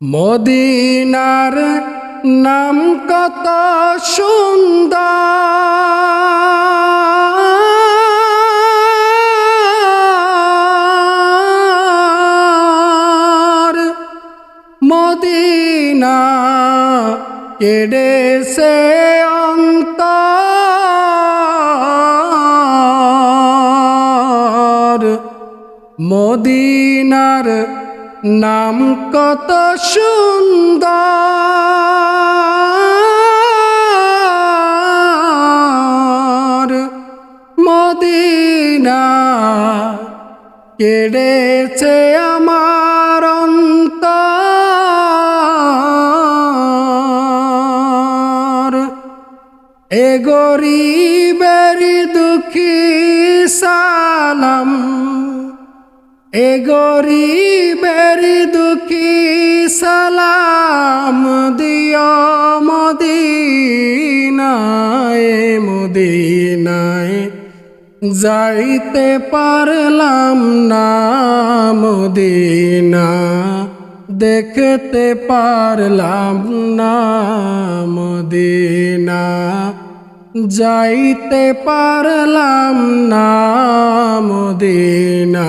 মদিনার নাম কত সুন্দর। মদিনা কেড়েছে অন্তর। মদিনার নাম কত সুন্দর। মদিনা কেড়েছে আমার অন্তর। এ গরিবের দুঃখী সালাম এ গরিবের দুঃখী সালাম দিও মদিনায় মদিনায়। যাইতে পারলাম না মদিনা, দেখতে পারলাম না মদিনা। যাইতে পারলাম না মদিনা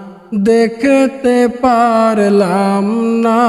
দেখতে পারলাম না।